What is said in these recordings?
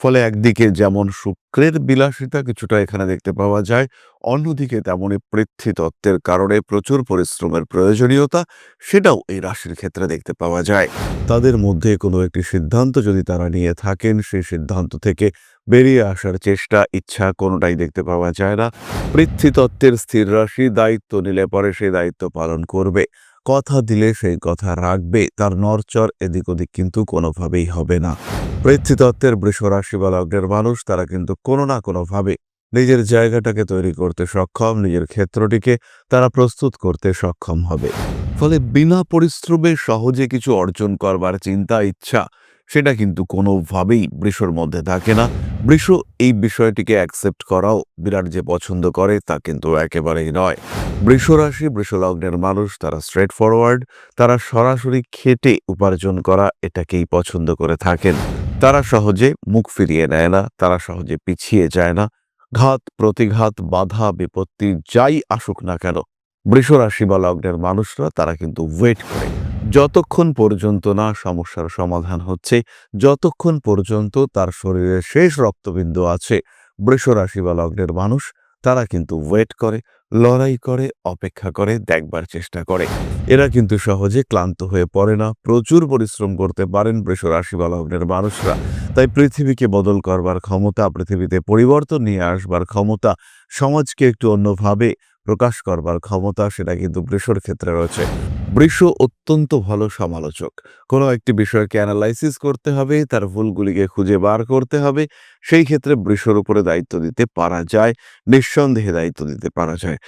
ফলে একদিকে যেমন শুক্রের বিলাসিতা কিছুটা এখানে দেখতে পাওয়া যায়, অন্যদিকে তেমনই পৃথ্বীতত্ত্বের কারণে প্রচুর পরিশ্রমের প্রয়োজনীয়তা সেটাও এই রাশির ক্ষেত্রে দেখতে পাওয়া যায়। তাদের মধ্যে কোনো একটি সিদ্ধান্ত যদি তারা নিয়ে থাকেন, সেই সিদ্ধান্ত থেকে বেরিয়ে আসার চেষ্টা, ইচ্ছা কোনোটাই দেখতে পাওয়া যায় না। পৃথ্বীতত্ত্বের স্থির রাশি দায়িত্ব নিলে পরে সেই দায়িত্ব পালন করবে। কথা দিলে সেই কথা রাখবে, তার নরচর এদিক ওদিক কিন্তু কোনোভাবেই হবে না। পৃথ্বীতত্ত্বের বৃষ রাশি বা লগ্নের মানুষ, তারা কিন্তু কোনো না কোনোভাবে নিজের জায়গাটাকে তৈরি করতে সক্ষম, নিজের ক্ষেত্রটিকে তারা প্রস্তুত করতে সক্ষম হবে। ফলে বিনা পরিশ্রমে সহজে কিছু অর্জন করবার চিন্তা, ইচ্ছা সেটা কিন্তু কোনোভাবেই বৃষর মধ্যে থাকে না। বৃষ এই বিষয়টিকে অ্যাকসেপ্ট করাও বিরাট যে পছন্দ করে তা কিন্তু একেবারেই নয়। বৃষ রাশি, বৃষ লগ্নের মানুষ, তারা স্ট্রেট ফরওয়ার্ড তারা সরাসরি খেটে উপার্জন করা এটাকেই পছন্দ করে থাকেন। তারা সহজে মুখ ফিরিয়ে নেয় না, তারা সহজে পিছিয়ে যায় না। ঘাত, প্রতিঘাত, বাধা, বিপত্তি, যাই আসুক না কেন, বৃষ রাশি বা লগ্নের মানুষরা তারা কিন্তু ওয়েট করে। যতক্ষণ পর্যন্ত না সমস্যার সমাধান হচ্ছে, যতক্ষণ পর্যন্ত তার শরীরে শেষ রক্তবিন্দু আছে বৃষ রাশি বা লগ্নের মানুষ, তারা কিন্তু ওয়েট করে, লড়াই করে, অপেক্ষা করে, দেখবার চেষ্টা করে। এরা কিন্তু সহজে ক্লান্ত হয়ে পড়ে না, প্রচুর পরিশ্রম করতে পারেন বৃষ রাশি বা লগ্নের মানুষরা। তাই পৃথিবীকে বদল করবার ক্ষমতা, পৃথিবীতে পরিবর্তন নিয়ে আসবার ক্ষমতা, সমাজকে একটু অন্যভাবে প্রকাশ করবার ক্ষমতা সেটা কিন্তু বৃষর ক্ষেত্রে রয়েছে। বৃষ অত্যন্ত ভালো সমালোচক। কোনো একটি বিষয়কে অ্যানালাইসিস করতে হবে, তার ভুলগুলিকে খুঁজে বার করতে হবে, সেই ক্ষেত্রে বৃষর উপরে দায়িত্ব দিতে পারা যায়, নিঃসন্দেহে দায়িত্ব দিতে পারা যায়।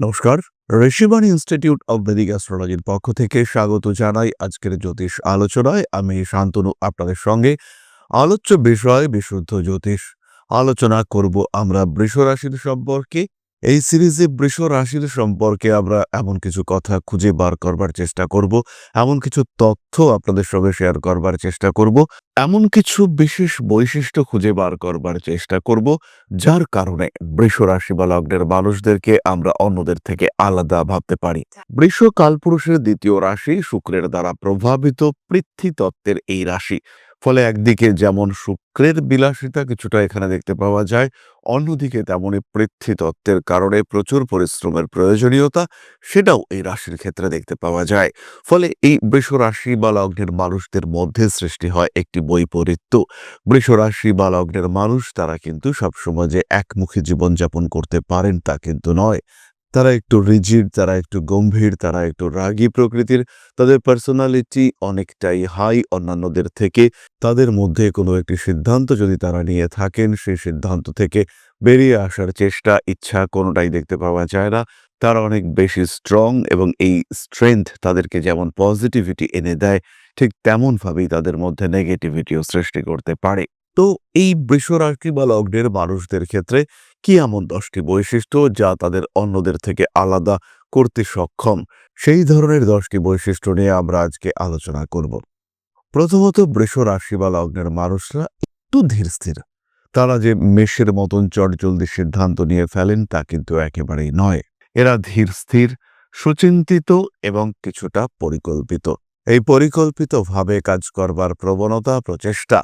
নমস্কার, ঋষিবাণী ইনস্টিটিউট অব বেদিক অ্যাস্ট্রোলজির পক্ষ থেকে স্বাগত জানাই আজকের জ্যোতিষ আলোচনায়। আমি শান্তনু, আপনাদের সঙ্গে আলোচ্য বিষয়, বিশুদ্ধ জ্যোতিষ আলোচনা করব আমরা বৃষ রাশির সম্পর্কে। এই সিরিজে বৃষ রাশির সম্পর্কে আমরা এমন কিছু কথা খুঁজে বার করবার চেষ্টা করব, এমন কিছু তথ্য আপনাদের সঙ্গে শেয়ার করবার চেষ্টা করব, এমন কিছু বিশেষ বৈশিষ্ট্য খুঁজে বার করবার চেষ্টা করব, যার কারণে বৃষ রাশি বা লগ্নের মানুষদেরকে আমরা অন্যদের থেকে আলাদা ভাবতে পারি। বৃষ কালপুরুষের দ্বিতীয় রাশি শুক্রের দ্বারা প্রভাবিত, পৃথ্বী তত্ত্বের এই রাশি। ফলে একদিকে যেমন শুক্রের বিলাসিতা কিছুটা এখানে দেখতে পাওয়া যায়, অন্যদিকে তেমনই পৃথ্বী তত্ত্বের কারণে প্রচুর পরিশ্রমের প্রয়োজনীয়তা সেটাও এই রাশির ক্ষেত্রে দেখতে পাওয়া যায়। ফলে এই বৃষ রাশি বা লগ্নের মানুষদের মধ্যে সৃষ্টি হয় একটি বৈপরীত্য। বৃষ রাশি বা লগ্নের মানুষ তারা কিন্তু সবসময় যে একমুখী জীবনযাপন করতে পারেন তা কিন্তু নয়। তারা একটু রিজিড, তারা একটু গম্ভীর, তারা একটু রাগী প্রকৃতির। তাদের পার্সোনালিটি অনেকটাই হাই অন্যান্যদের থেকে। তাদের মধ্যে কোনো একটি সিদ্ধান্ত যদি তারা নিয়ে থাকেন, সেই সিদ্ধান্ত থেকে বেরিয়ে আসার চেষ্টা, ইচ্ছা কোনোটাই দেখতে পাওয়া যায় না। তারা অনেক বেশি স্ট্রং এবং এই স্ট্রেংথ তাদেরকে যেমন পজিটিভিটি এনে দেয়, ঠিক তেমনভাবেই তাদের মধ্যে নেগেটিভিটিও সৃষ্টি করতে পারে। তো এই বৃষ রাশি বা লগ্নের মানুষদের ক্ষেত্রে কি এমন দশটি বৈশিষ্ট্য যা তাদের অন্যদের থেকে আলাদা করতে সক্ষম? সেই ধরনের দশটি বৈশিষ্ট্য নিয়ে আমরা আজকে আলোচনা করব। প্রথমত বৃষ রাশি বা লগ্নের মানুষরা একটু ধীর স্থির। তারা যে মেষের মতন চটজলদি সিদ্ধান্ত নিয়ে ফেলেন তা কিন্তু একেবারেই নয়। এরা ধীর স্থির, সুচিন্তিত এবং কিছুটা পরিকল্পিত। এই পরিকল্পিতভাবে কাজ করবার প্রবণতা, প্রচেষ্টা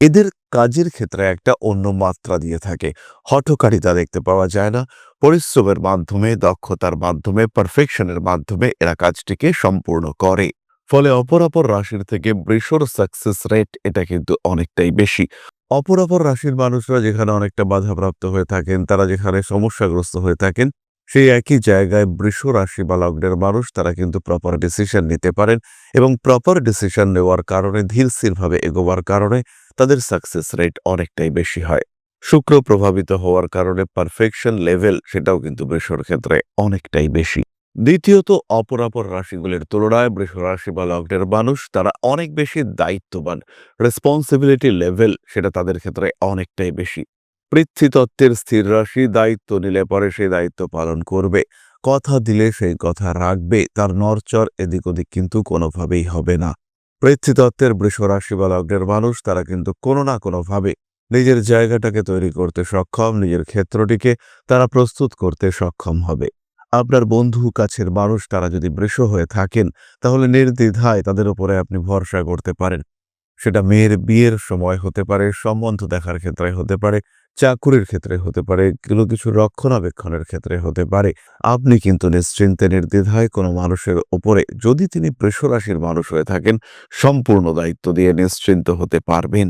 এদের কাজের ক্ষেত্রে একটা অন্য মাত্রা দিয়ে থাকে। হঠকারিতা দেখতে পাওয়া যায় না। পরিশ্রমের মাধ্যমে, দক্ষতার মাধ্যমে পারফেকশনের মাধ্যমে এরা কাজটিকে সম্পূর্ণ করে। ফলে অপরাপর রাশির থেকে বৃষর সাকসেস রেট এটা কিন্তু অনেকটাই বেশি। অপরাপর রাশির মানুষরা যেখানে অনেকটা বাধাপ্রাপ্ত হয়ে থাকেন, তারা যেখানে সমস্যাগ্রস্ত হয়ে থাকেন সেই একই জায়গায় বৃষ রাশি বা লগ্নের মানুষ, তারা কিন্তু প্রপার ডিসিশন নিতে পারেন এবং প্রপার ডিসিশন নেওয়ার কারণে, ধীরস্থিরভাবে এগোবার কারণে তাদের সাকসেস রেট অনেকটাই বেশি হয়। শুক্র প্রভাবিত হওয়ার কারণে পারফেকশন লেভেল সেটাও কিন্তু বৃষর ক্ষেত্রে অনেকটাই বেশি। দ্বিতীয়ত, অপরাপর রাশিগুলির তুলনায় বৃষ রাশি বা লগ্নের মানুষ, তারা অনেক বেশি দায়িত্ববান। রেসপন্সিবিলিটি লেভেল সেটা তাদের ক্ষেত্রে অনেকটাই বেশি। পৃথ্বীতত্ত্বের স্থির রাশি দায়িত্ব নিলে পরে সেই দায়িত্ব পালন করবে। কথা দিলে সেই কথা রাখবে। তার নরচর এদিক ওদিক কিন্তু কোনোভাবেই হবে না। পৃথ্বীতত্ত্বের বৃষ রাশি বা লগ্নের মানুষ তারা কিন্তু কোনো না কোনোভাবে নিজের জায়গাটাকে তৈরি করতে সক্ষম, নিজের ক্ষেত্রটিকে তারা প্রস্তুত করতে সক্ষম হবে। আপনার বন্ধু, কাছের মানুষ তারা যদি বৃষ হয়ে থাকেন, তাহলে নির্দ্বিধায় তাদের উপরে আপনি ভরসা করতে পারেন। সেটা মেয়ের বিয়ের সময় হতে পারে, সম্বন্ধ দেখার ক্ষেত্রে হতে পারে চাকুরির ক্ষেত্রে হতে পারে, কোনো কিছু রক্ষণাবেক্ষণের ক্ষেত্রে হতে পারে। আপনি কিন্তু নিশ্চিন্তে, নির্দ্বিধায় কোনো মানুষের ওপরে যদি তিনি বৃষরাশির মানুষ হয়ে থাকেন, সম্পূর্ণ দায়িত্ব দিয়ে নিশ্চিন্ত হতে পারবেন।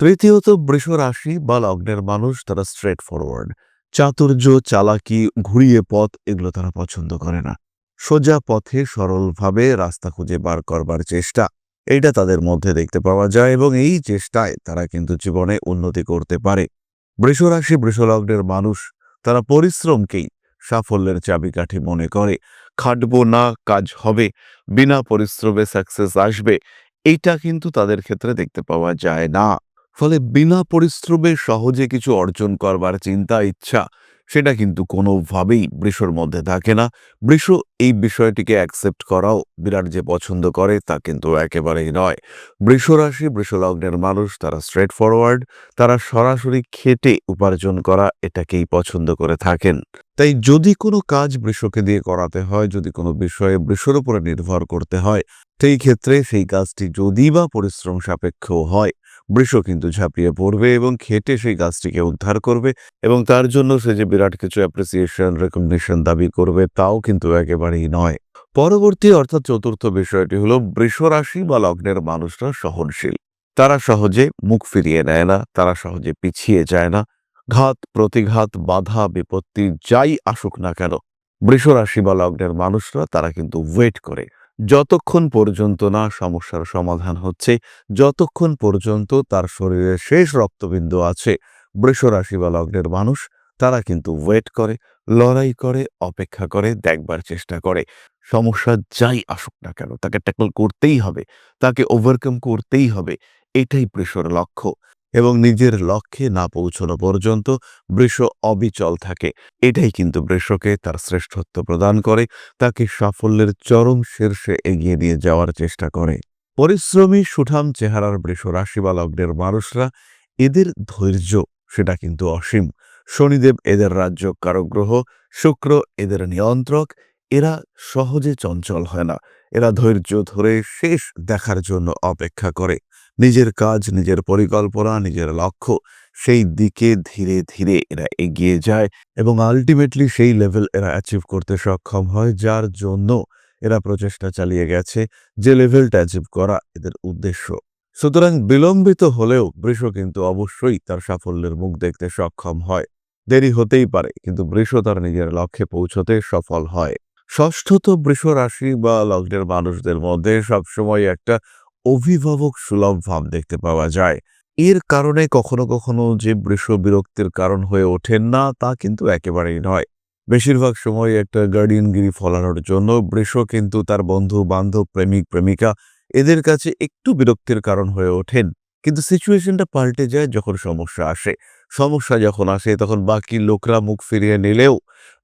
তৃতীয়ত, বৃষ রাশি বা লগ্নের মানুষ তারা স্ট্রেট ফরওয়ার্ড চাতুর্য, চালাকি, ঘুরিয়ে পথ এগুলো তারা পছন্দ করে না। সোজা পথে সরলভাবে রাস্তা খুঁজে বার করবার চেষ্টা, এটা তাদের মধ্যে দেখতে পাওয়া যায় এবং এই চেষ্টায় তারা কিন্তু জীবনে উন্নতি করতে পারে। বৃষরাশি বৃষলগ্নের মানুষ, তারা পরিশ্রমকেই সাফল্যের চাবিকাঠি মনে করে। খাটবো না, কাজ হবে, বিনা পরিশ্রমে সাকসেস আসবে, এটা কিন্তু তাদের ক্ষেত্রে দেখতে পাওয়া যায় না। ফলে বিনা পরিশ্রমে সহজে কিছু অর্জন করবার চিন্তা, ইচ্ছা সেটা কিন্তু কোনোভাবেই বৃষর মধ্যে থাকে না। বৃষ এই বিষয়টিকে অ্যাকসেপ্ট করাও বিরাট যে পছন্দ করে তা কিন্তু একেবারেই নয়। বৃষ রাশি বৃষলগ্নের মানুষ, তারা স্ট্রেট ফরওয়ার্ড তারা সরাসরি খেটে উপার্জন করা এটাকেই পছন্দ করে থাকেন। তাই যদি কোনো কাজ বৃষকে দিয়ে করাতে হয়, যদি কোনো বিষয়ে বৃষর উপরে নির্ভর করতে হয়, সেই ক্ষেত্রে সেই কাজটি যদি বা পরিশ্রম সাপেক্ষ হয় বৃষ কিন্তু ঝাঁপিয়ে পড়বে এবং খেটে সেই গাছটিকে উদ্ধার করবে এবং তার জন্য সে যে বিরাট কিছু অ্যাপ্রিসিয়েশন রেকগনিশন দাবি করবে তাও কিন্তু একেবারেই নয়। পরবর্তী অর্থাৎ চতুর্থ বিষয়টি হলো বৃষ রাশি বা লগ্নের মানুষরা সহনশীল। তারা সহজে মুখ ফিরিয়ে নেয় না, তারা সহজে পিছিয়ে যায় না। ঘাত, প্রতিঘাত, বাধা, বিপত্তি যাই আসুক না কেন, বৃষ রাশি বা লগ্নের মানুষরা তারা কিন্তু ওয়েট করে। যতক্ষণ পর্যন্ত না সমস্যার সমাধান হচ্ছে, যতক্ষণ পর্যন্ত তার শরীরে শেষ রক্তবিন্দু আছে বৃষ রাশি বা লগ্নের মানুষ, তারা কিন্তু ওয়েট করে, লড়াই করে, অপেক্ষা করে, দেখবার চেষ্টা করে। সমস্যা যাই আসুক না কেন, তাকে ট্যাকল করতেই হবে, তাকে ওভারকাম করতেই হবে, এটাই বৃষর লক্ষ্য। এবং নিজের লক্ষ্যে না পৌঁছানো পর্যন্ত বৃষ অবিচল থাকে। এটাই কিন্তু বৃষকে তার শ্রেষ্ঠত্ব প্রদান করে, তাকে সাফল্যের চরম শীর্ষে এগিয়ে দিয়ে যাওয়ার চেষ্টা করে। পরিশ্রমী সুঠাম চেহারার বৃষ রাশি বা লগ্নের মানুষরা এদের ধৈর্য, সেটা কিন্তু অসীম। শনিদেব এদের রাজ্য কারগ্রহ, শুক্র এদের নিয়ন্ত্রক, এরা সহজে চঞ্চল হয় না। এরা ধৈর্য ধরে শেষ দেখার জন্য অপেক্ষা করে। নিজের কাজ, নিজের পরিকল্পনা, নিজের লক্ষ্য, সেই দিকে ধীরে ধীরে এরা এগিয়ে যায় এবং আলটিমেটলি সেই লেভেল এরা অ্যাচিভ করতে সক্ষম হয়, যার জন্য এরা প্রচেষ্টা চালিয়ে গেছে যে লেভেলটা অ্যাচিভ করা এদের উদ্দেশ্য। সুতরাং বিলম্বিত হলেও বৃষ কিন্তু অবশ্যই তার সাফল্যের মুখ দেখতে সক্ষম হয়। দেরি হতেই পারে, কিন্তু বৃষ তার নিজের লক্ষ্যে পৌঁছতে সফল হয়। ষষ্ঠত বৃষ রাশি বা লগ্নের মানুষদের মধ্যে সবসময় একটা অভিভাবক সুলভ ভাব দেখতে পাওয়া যায়। এর কারণে কখনো কখনো যে বৃষ বিরক্তির কারণ হয়ে ওঠেন না, তা কিন্তু একেবারেই নয়। বেশিরভাগ সময় একটা গার্ডিয়ানগিরি ফলানোর জন্য বৃষ কিন্তু তার বন্ধু, বান্ধব, প্রেমিক, প্রেমিকা এদের কাছে একটু বিরক্তির কারণ হয়ে ওঠেন। কিন্তু সিচুয়েশনটা পাল্টে যায় যখন সমস্যা আসে। সমস্যা যখন আসে, তখন বাকি লোকরা মুখ ফিরিয়ে নিলেও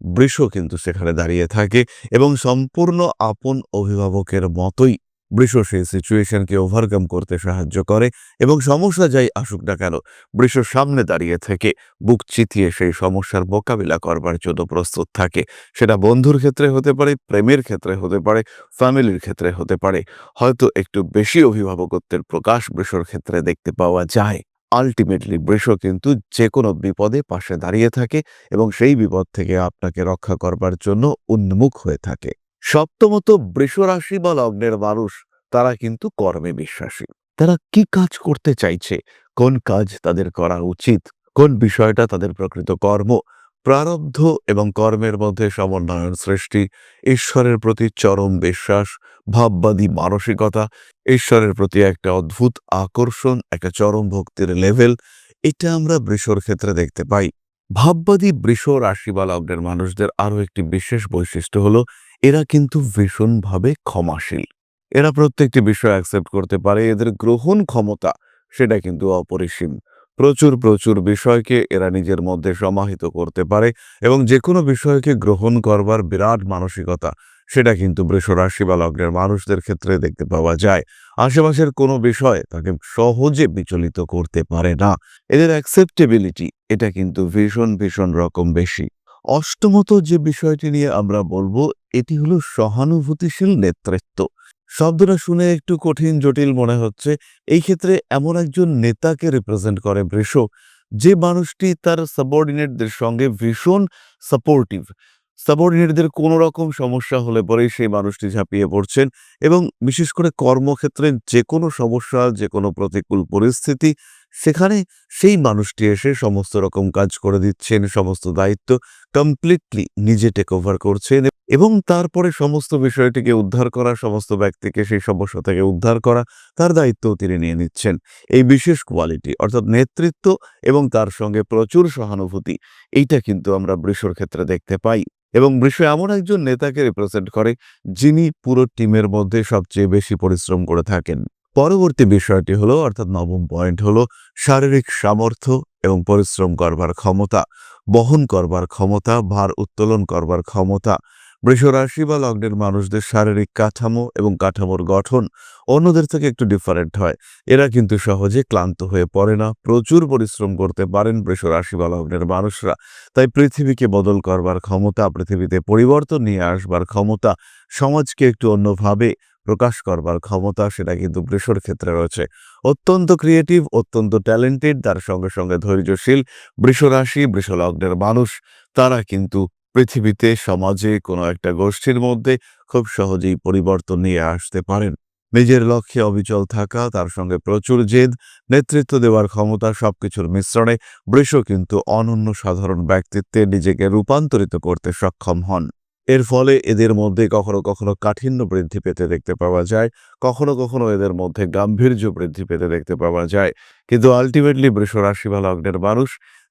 বৃষ কিন্তু সেখানে দাঁড়িয়ে থাকে এবং সম্পূর্ণ আপন অভিভাবকের মতোই বৃষ সেই সিচুয়েশনকে ওভারকাম করতে সাহায্য করে এবং সমস্যা যাই আসুক না কেন বৃষ সামনে দাঁড়িয়ে থেকে বুক চিতিয়ে সেই সমস্যার মোকাবিলা করবার জন্য প্রস্তুত থাকে। সেটা বন্ধুর ক্ষেত্রে হতে পারে, প্রেমের ক্ষেত্রে হতে পারে ফ্যামিলির ক্ষেত্রে হতে পারে। হয়তো একটু বেশি অভিভাবকত্বের প্রকাশ বৃষর ক্ষেত্রে দেখতে পাওয়া যায়। আলটিমেটলি বৃষ কিন্তু যে কোনো বিপদে পাশে দাঁড়িয়ে থাকে এবং সেই বিপদ থেকে আপনাকে রক্ষা করবার জন্য উন্মুখ হয়ে থাকে। সপ্তমত বৃষ রাশি বা লগ্নের মানুষ, তারা কিন্তু কর্মে বিশ্বাসী। তারা কি কাজ করতে চাইছে? কোন কাজ তাদের করা উচিত? কোন বিষয়টা তাদের প্রকৃত কর্ম? প্রারব্ধ এবং কর্মের মধ্যে সমন্বয়ন সৃষ্টি, ঈশ্বরের প্রতি চরম বিশ্বাস, ভাববাদী মানসিকতা, ঈশ্বরের প্রতি একটা অদ্ভুত আকর্ষণ, একটা চরম ভক্তির লেভেল এটা আমরা বৃষর ক্ষেত্রে দেখতে পাই। ভাববাদী বৃষ রাশি বা লগ্নের মানুষদের আরও একটি বিশেষ বৈশিষ্ট্য হলো এরা কিন্তু ভীষণভাবে ক্ষমাশীল। এরা প্রত্যেকটি বিষয় অ্যাকসেপ্ট করতে পারে, এদের গ্রহণ ক্ষমতা সেটা কিন্তু অপরিসীম। প্রচুর প্রচুর বিষয়কে এরা নিজের মধ্যে সমাহিত করতে পারে এবং যে কোনো বিষয়কে গ্রহণ করবার বিরাট মানসিকতা সেটা কিন্তু বৃষ রাশি বা লগ্নের মানুষদের ক্ষেত্রে দেখতে পাওয়া যায়। আশেপাশের কোনো বিষয় তাকে সহজে বিচলিত করতে পারে না। এদের অ্যাকসেপ্টেবিলিটি এটা কিন্তু ভীষণ ভীষণ রকম বেশি। অষ্টমত যে বিষয়টি নিয়ে আমরা বলব, এটি হলো সহানুভূতিশীল নেতৃত্ব। শব্দটা শুনে একটু কঠিন, জটিল মনে হচ্ছে। এই ক্ষেত্রে এমন একজন নেতাকে রিপ্রেজেন্ট করে বৃষ, যে মানুষটি তার সাবঅর্ডিনেটদের সঙ্গে ভীষণ সাপোর্টিভ সাবঅর্ডিনেটদের কোনো রকম সমস্যা হলে পরেই সেই মানুষটি ঝাঁপিয়ে পড়ছেন এবং বিশেষ করে কর্মক্ষেত্রে যে কোনো সমস্যা, যে কোনো প্রতিকূল পরিস্থিতি সেখানে সেই মানুষটি এসে সমস্ত রকম কাজ করে দিচ্ছেন, সমস্ত দায়িত্ব কমপ্লিটলি নিজে টেক ওভার করছেন এবং তারপরে সমস্ত বিষয়টিকে উদ্ধার করা, সমস্ত ব্যক্তিকে সেই সমস্যা থেকে উদ্ধার করা, তার দায়িত্বও তিনি নিয়ে নিচ্ছেন। এই বিশেষ কোয়ালিটি অর্থাৎ নেতৃত্ব এবং তার সঙ্গে প্রচুর সহানুভূতি, এইটা কিন্তু আমরা বৃষর ক্ষেত্রে দেখতে পাই এবং বৃষ এমন একজন নেতাকে রিপ্রেজেন্ট করে যিনি পুরো টিমের মধ্যে সবচেয়ে বেশি পরিশ্রম করে থাকেন। পরবর্তী বিষয়টি হলো, অর্থাৎ নবম পয়েন্ট হলো শারীরিক সামর্থ্য এবং পরিশ্রম করবার ক্ষমতা, বহন করবার ক্ষমতা, ভার উত্তোলন করবার ক্ষমতা। বৃষরাশি বা লগ্নের মানুষদের শারীরিক কাঠামো এবং কাঠামোর গঠন অন্যদের থেকে একটু ডিফারেন্ট হয়। এরা কিন্তু সহজে ক্লান্ত হয়ে পড়ে না, প্রচুর পরিশ্রম করতে পারেন বৃষরাশি বা লগ্নের মানুষরা। তাই পৃথিবীকে বদল করবার ক্ষমতা, পৃথিবীতে পরিবর্তন নিয়ে আসবার ক্ষমতা সমাজকে একটু অন্যভাবে প্রকাশ করবার ক্ষমতা সেটা কিন্তু বৃষর ক্ষেত্রে রয়েছে। অত্যন্ত ক্রিয়েটিভ অত্যন্ত ট্যালেন্টেড তার সঙ্গে সঙ্গে ধৈর্যশীল বৃষরাশি বৃষলগ্নের মানুষ, তারা কিন্তু পৃথিবীতে, সমাজে কোনো একটা গোষ্ঠীর মধ্যে খুব সহজেই পরিবর্তন নিয়ে আসতে পারেন। নিজের লক্ষ্যে অবিচল থাকা, তার সঙ্গে প্রচুর জেদ, নেতৃত্ব দেওয়ার ক্ষমতা সবকিছুর মিশ্রণে বৃষ কিন্তু অনন্য সাধারণ ব্যক্তিত্বে নিজেকে রূপান্তরিত করতে সক্ষম হন। এর ফলে এদের মধ্যে কখনো কখনো কাঠিন্য বৃদ্ধি পেতে দেখতে পাওয়া যায়, কখনো কখনো এদের মধ্যে গাম্ভীর্য বৃদ্ধি পেতে দেখতে পাওয়া যায়। কিন্তু আলটিমেটলি বৃষ রাশি বা লগ্নের মানুষ,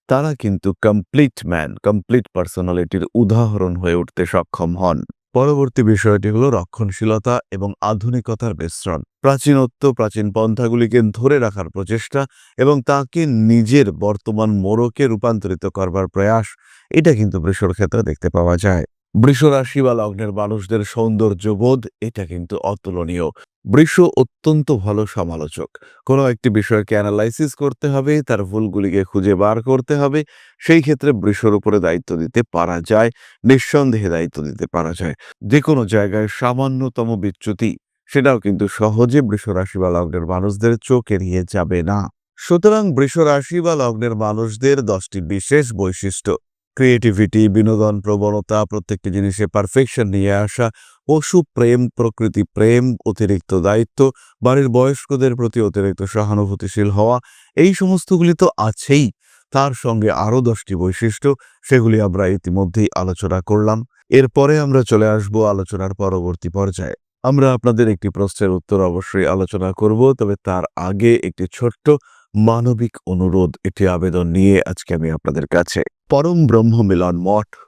তারা কিন্তু কমপ্লিট ম্যান কমপ্লিট পার্সোনালিটির উদাহরণ হয়ে উঠতে সক্ষম হন। পরবর্তী বিষয়টি হলো রক্ষণশীলতা এবং আধুনিকতার মিশ্রণ। প্রাচীনত্ব, প্রাচীন পন্থাগুলিকে ধরে রাখার প্রচেষ্টা এবং তাকে নিজের বর্তমান মোড়কে রূপান্তরিত করবার প্রয়াস, এটা কিন্তু বৃষর ক্ষেত্রে দেখতে পাওয়া যায়। বৃষ রাশি বা লগ্নের মানুষদের সৌন্দর্যবোধ, এটা কিন্তু অতুলনীয়। বৃষ অত্যন্ত ভালো সমালোচক। কোনো একটি বিষয়কে অ্যানালাইসিস করতে হবে, তার ভুলগুলিকে খুঁজে বার করতে হবে, সেই ক্ষেত্রে বৃষর উপরে দায়িত্ব দিতে পারা যায়, নিঃসন্দেহে দায়িত্ব দিতে পারা যায়। যে কোনো জায়গায় সামান্যতম বিচ্যুতি, সেটাও কিন্তু সহজে বৃষ রাশি বা লগ্নের মানুষদের চোখ এড়িয়ে যাবে না। সুতরাং বৃষ রাশি বা লগ্নের মানুষদের দশটি বিশেষ বৈশিষ্ট্য ক্রিয়েটিভিটি বিনোদন, প্রবণতা, প্রত্যেকটি জিনিসে পারফেকশন নিয়ে আসা, পশু প্রেম, প্রকৃতি প্রেম, অতিরিক্ত দায়িত্ব, বাড়ির বয়স্কদের প্রতি অতিরিক্ত সহানুভূতিশীল হওয়া, এই সমস্তগুলি তো আছেই। তার সঙ্গে আরও দশটি বৈশিষ্ট্য, সেগুলি আমরা ইতিমধ্যেই আলোচনা করলাম। এরপরে আমরা চলে আসব আলোচনার পরবর্তী পর্যায়ে। আমরা আপনাদের একটি প্রশ্নের উত্তর অবশ্যই আলোচনা করব, তবে তার আগে একটি ছোট্ট মানবিক অনুরোধ এটি আবেদন নিয়ে আজকে আমি আপনাদের কাছে। পরম ব্রহ্ম মিলন মঠ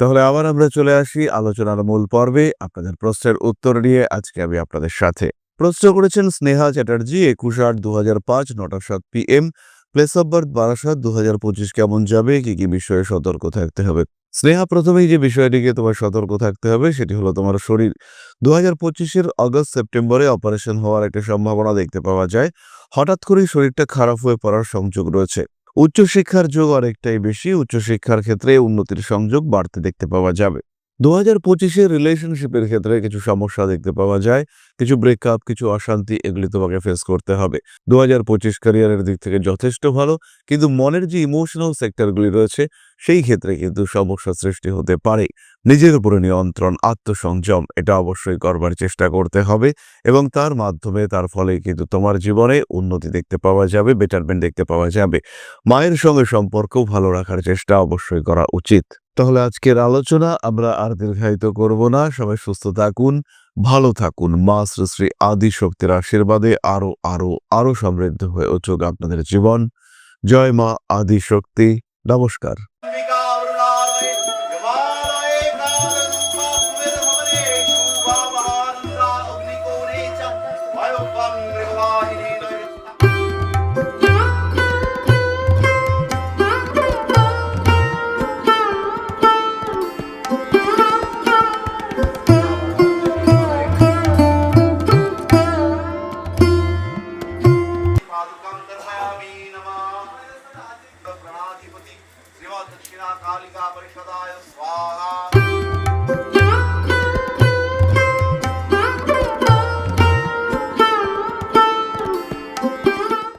তাহলে আবার আমরা চলে আসি আলোচনার মূল পর্বে আপনাদের প্রশ্নের উত্তর নিয়ে। আজকে আমি আপনাদের সাথে প্রশ্ন করেছেন স্নেহা চ্যাটার্জি, একুশ আট দু হাজার পাঁচ, নটা সাত P M. Place of birth Barasat দু হাজার পঁচিশ কেমন যাবে? কি কি বিষয়ে সতর্ক থাকতে হবে? স্নেহা, প্রথমেই যে বিষয়টিকে তোমার সতর্ক থাকতে হবে সেটি হলো তোমার শরীর। দু হাজার পঁচিশের আগস্ট সেপ্টেম্বরে অপারেশন হওয়ার একটা সম্ভাবনা দেখতে পাওয়া যায়। হঠাৎ করেই শরীরটা খারাপ হয়ে পড়ার সংযোগ রয়েছে। উচ্চশিক্ষার যোগ অনেকটাই বেশি উচ্চশিক্ষার ক্ষেত্রে উন্নতির সংযোগ বাড়তে দেখতে পাওয়া যাবে। দু হাজার পঁচিশের রিলেশনশিপের ক্ষেত্রে কিছু সমস্যা দেখতে পাওয়া যায়। কিছু ব্রেকআপ কিছু অশান্তি এগুলি তোমাকে ফেস করতে হবে। দু হাজার পঁচিশ ক্যারিয়ারের দিক থেকে যথেষ্ট ভালো, কিন্তু মনের যে ইমোশনাল সেক্টরগুলি রয়েছে, সেই ক্ষেত্রে কিন্তু সমস্যা সৃষ্টি হতে পারে। নিজের উপরে নিয়ন্ত্রণ, আত্মসংযম, এটা অবশ্যই করবার চেষ্টা করতে হবে এবং তার মাধ্যমে তার ফলে কিন্তু তোমার জীবনে উন্নতি দেখতে পাওয়া যাবে বেটারমেন্ট দেখতে পাওয়া যাবে। মায়ের সঙ্গে সম্পর্ক ভালো রাখার চেষ্টা অবশ্যই করা উচিত। তাহলে আজকের আলোচনা আমরা আর দীর্ঘায়িত করব না। সবাই সুস্থ থাকুন, ভালো থাকুন। মা শ্রী আদি শক্তির আশীর্বাদে আরও আরও আরও সমৃদ্ধ হয়ে উঠুক আপনাদের জীবন। জয় মা আদি শক্তি। নমস্কার।